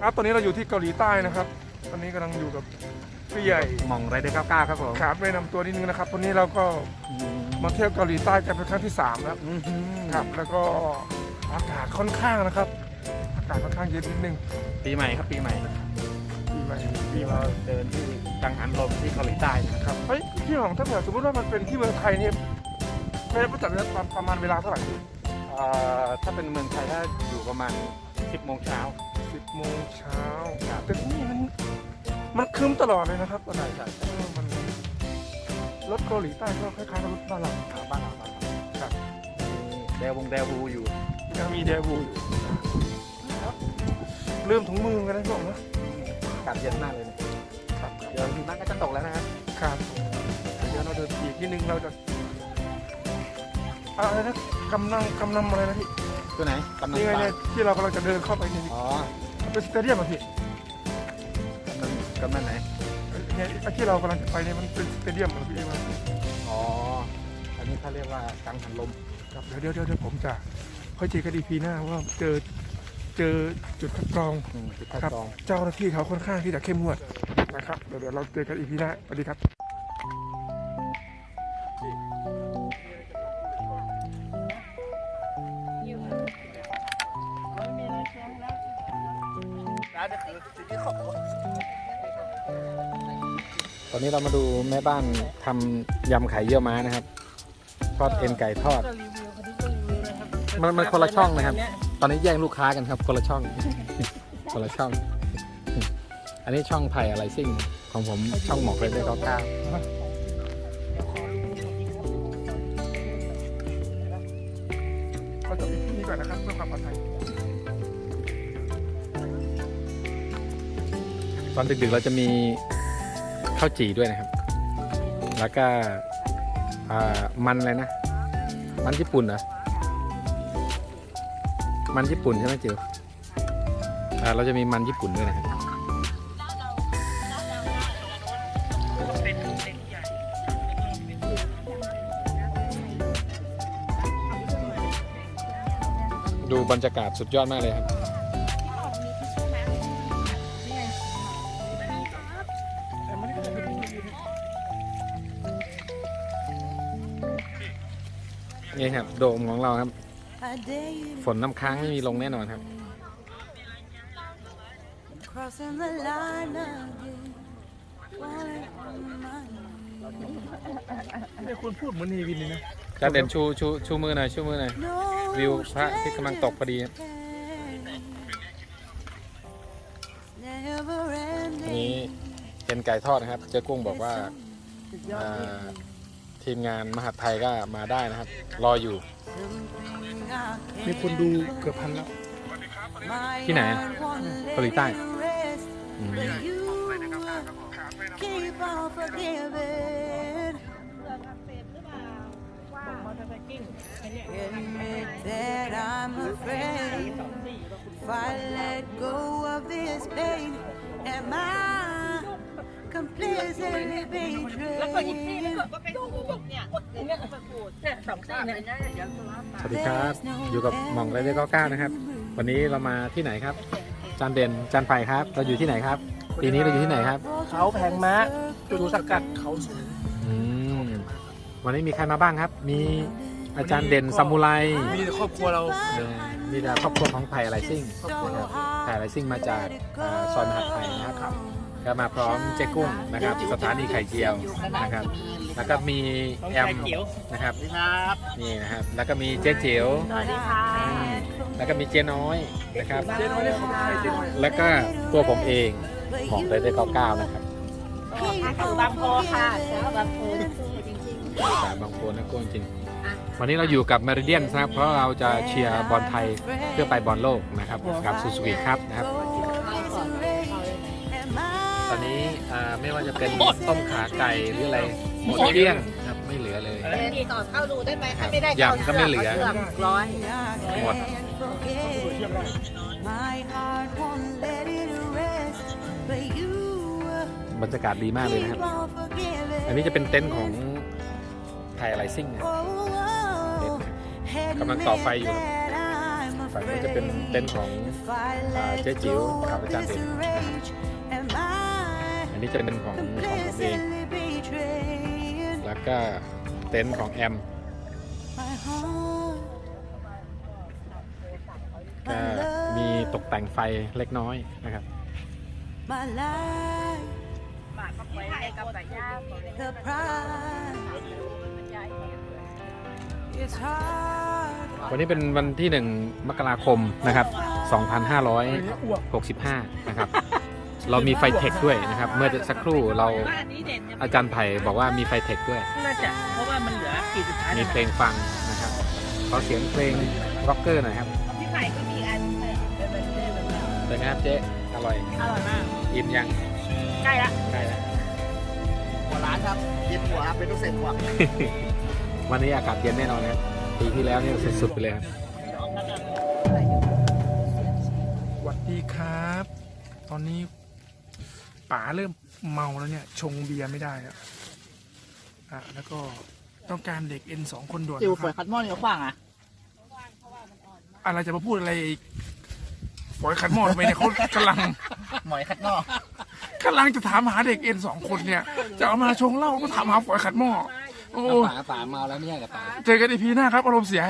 ครับตอนนี้เราอยู่ที่เกาหลีใต้นะครับ ตอนนี้กำลังอยู่กับพี่ใหญ่มองไรได้ก้าวๆครับผมครับแนะนำตัวนิดนึงนะครับวันนี้เราก็มาเที่ยวเกาหลีใต้กันเป็นครั้งที่สามแล้วอื้อหือครับ แล้วก็อากาศค่อนข้างนะครับ อากาศค่อนข้างเย็นนิดนึงปีใหม่ครับปีใหม่ปีใหม่ปีที่ใหม่เราเดินที่กังหันลมที่เกาหลีใต้นะครับครับเฮ้ยพี่หองถ้าเกิดสมมติว่ามันเป็นที่เมืองไทยเนี่ยไม่ได้ประจัดเวลาประมาณเวลาเท่าไหร่เอ่อถ้าเป็นเมืองไทยถ้าอยู่ประมาณ 10โมงเช้า สิบโมงเช้าแต่ที่นี่มันมันครึ้มตลอดเลยนะครับใช่ใช่มันรถเกาหลีใต้ก็คล้ายๆกับรถบ้านเราอ่าบ้านเราบ้านเราครับมีเดววงเดวูอยู่ยังมีเดวูอยู่ครับเริ่มถุงมือกันนะพี่หองนะอากาศเย็นมากเลยเนี่ยเดี๋ยวหิมะก็จะตกแล้วนะครับครับเดี๋ยวเราเดินอีกนิดนึงเราจะอะไรนะกำลังกำลังอะไรนะพี่ตัวไหนกำนันนี่ไงปลาเนี่ยที่เรากำลังจะเดินเข้าไปเนี่ยอ๋อ เป็นสเตเดียมอะพี่กำนันกำนันไหน เนี่ยไอ้ที่เรากำลังจะไปเนี่ยมันเป็นสเตเดียมเหรอพี่ว่าอ๋อ อันนี้เขาเรียกว่ากังหันลม ครับเดี๋ยวเดี๋ยวเดี๋ยวเดี๋ยวผมจะค่อยเจอกันอีพีหน้าว่าเจอเจอจุดคัดกรองอืมจุดคัดครับกรองเจ้าหน้าที่เขาค่อนข้างที่จะเข้มงวดนะครับเดี๋ยวเดี๋ยวเราเจอกันอีพีหน้าสวัสดีครับ ตอนนี้เรามาดูแม่บ้านทำยำไข่เยี่ยวม้านะครับ ทอดเอ็นไก่ทอดมันมันคนละช่องนะครับ ตอนนี้แย่งลูกค้ากันครับ คนละช่อง คนละช่อง อันนี้ช่องไผ่อะไรซิ่ง ของผมช่องหมอกเลยได้ก้าเก้าเราจะปิดที่นี่ก่อนนะครับเพื่อความปลอดภัย อนดึกๆเราจะมีข้าวจี่ด้วยนะครับ แล้วก็มันอะไรนะ มันญี่ปุ่นเหรอ มันญี่ปุ่นใช่ไหมจิ๋วอ่าเราจะมีมันญี่ปุ่นด้วยนะครับดูบรรยากาศสุดยอดมากเลยครับ นี่ครับ โดมของเราครับ ฝนน้ำค้างไม่มีลงแน่นอนครับ Crossing the line again. Falling on my knees. เนี่ยคุณพูดเหมือนเนวินเลยนะจานเด่นชูชูชูมือหน่อยชูมือหน่อย No วิวพระอาที่กำลังตกพอดี strangers Never อันนี้ ending. เป็นไก่ทอดนะครับ เจ๊กุ้งบอกว่า อ่า ทีมงานมหาดไทยก็มาได้นะครับ รออยู่ Something I มีคนดูเกือบพันแล้ว My ที่ไหนอะ heart won't เกาหลีใต้ let it rest, อืม but you keep on forgiving. Admit that I'm afraid if I let go of this pain, am I completely betrayed? สวัสดีครับ อยู่กับหม่องไรเดอร์เก้าเก้านะครับ วันนี้เรามาที่ไหนครับ จานเด่น จานไผ่ครับ เราอยู่ที่ไหนครับ ปีนี้เราอยู่ที่ไหนครับ เขาแพงม้าจุดสกัดเขาสูงอืมวันนี้มีใครมาบ้างครับ มีอาจารย์เด่นซามูไร มีแต่ครอบครัวเราเออมีแต่ครอบครัวของไผ่ไรซิ่งนะครับไผ่ไรซิ่งมาจากอ่าซอยมหาดไทยนะครับ ก็มาพร้อมเจ๊กุ้งนะครับ สถานีไข่เจียวนะครับ แล้วก็มีแอมนะครับนี่นะครับ แล้วก็มีเจ๊เจียวอืมแล้วก็มีเจ๊น้อยนะครับเจ๊น้อยเนี่ยเขาเป็นใครเจ๊น้อยแล้วก็ตัวผมเองหมองได้ได้เก้าเก้านะครับอยู่บางโพค่ะเช้าบางโพสู้จริงสายบางโพนะโก้จริงวันนี้เราอยู่กับมาริเดียนนะครับเพราะเราจะเชียร์บอลไทยเพื่อไปบอลโลกนะครับกับซูซูกิครับนะครับ ตอนนี้อ่าไม่ว่าจะเป็นต้มขาไก่หรืออะไรหมดเกลี้ยงครับไม่เหลือเลยๆมีต่อเข้าดูได้ไหมถ้าไม่ได้ยำก็ไม่เหลือร้อย หมด My heart won't let it rest, but you บรรยากาศดีมากเลยนะครับ keep on forgiving. อันนี้จะเป็นเต็นท์ของไทยไลซิ่งนะ Oh, กำลังต่อไฟอยู่ admit that I'm ฝั่งนี้จะเป็นเต็นท์ของ If I uh, let Jeju, go Khao of Chan this Tin. rage, am I อันนี้ จะเป็นของของผมเอง complicitly betraying แล้วก็เต็นท์ของแอม my heart? ก็มีตกแต่งไฟเล็กน้อยนะครับ My life, บาทก็ไปให้กับแต่ย่า the pride. It's hard. วันนี้เป็นวันที่1มกราคมนะครับ 2565 นะครับ เรามีไฟเทคด้วยนะครับ เมื่อสักครู่เราบ้านนี้เด่นอาจารย์ไผ่บอกว่ามีไฟเทคด้วย น่าจะเพราะว่ามันเหลือกี่สุดท้ายมีเพลงฟังนะครับขอเสียงเพลงร็อกเกอร์หน่อยครับพี่ไผ่ก็มีอันเป็นไงครับเจ๊อร่อยอร่อยมากอิ่มยังใกล้ละใกล้แล้วหัวร้านครับเย็นหัวครับเป็นลูกเศษหัววันนี้อากาศเย็นแน่นอนนะครับปีที่แล้วนี่สุดๆไปเลยครับสวัสดีครับ ตอนนี้ ป๋าเริ่มเมาแล้วเนี่ย ชงเบียร์ไม่ได้แล้วอะแล้วก็ต้องการเด็กเอ็นสองคนด่วนจิวนะคเปิรัดบคัดหม้อนี่ขว้างอะอะไรจะมาพูดอะไรอีกฝอยขันหมอดไปเนี่ยเขากำลังหมอยคัดหม้อกำลังจะถามหาเด็กเอ็นสองคนเนี่ย จะเอามาชงเหล้าก็ถามหาฝอยขันหม้อโอ้ป่าป่าเมาแล้วไม่ใช่กับป่าเจอกันอีพีหน้าครับ อารมณ์เสีย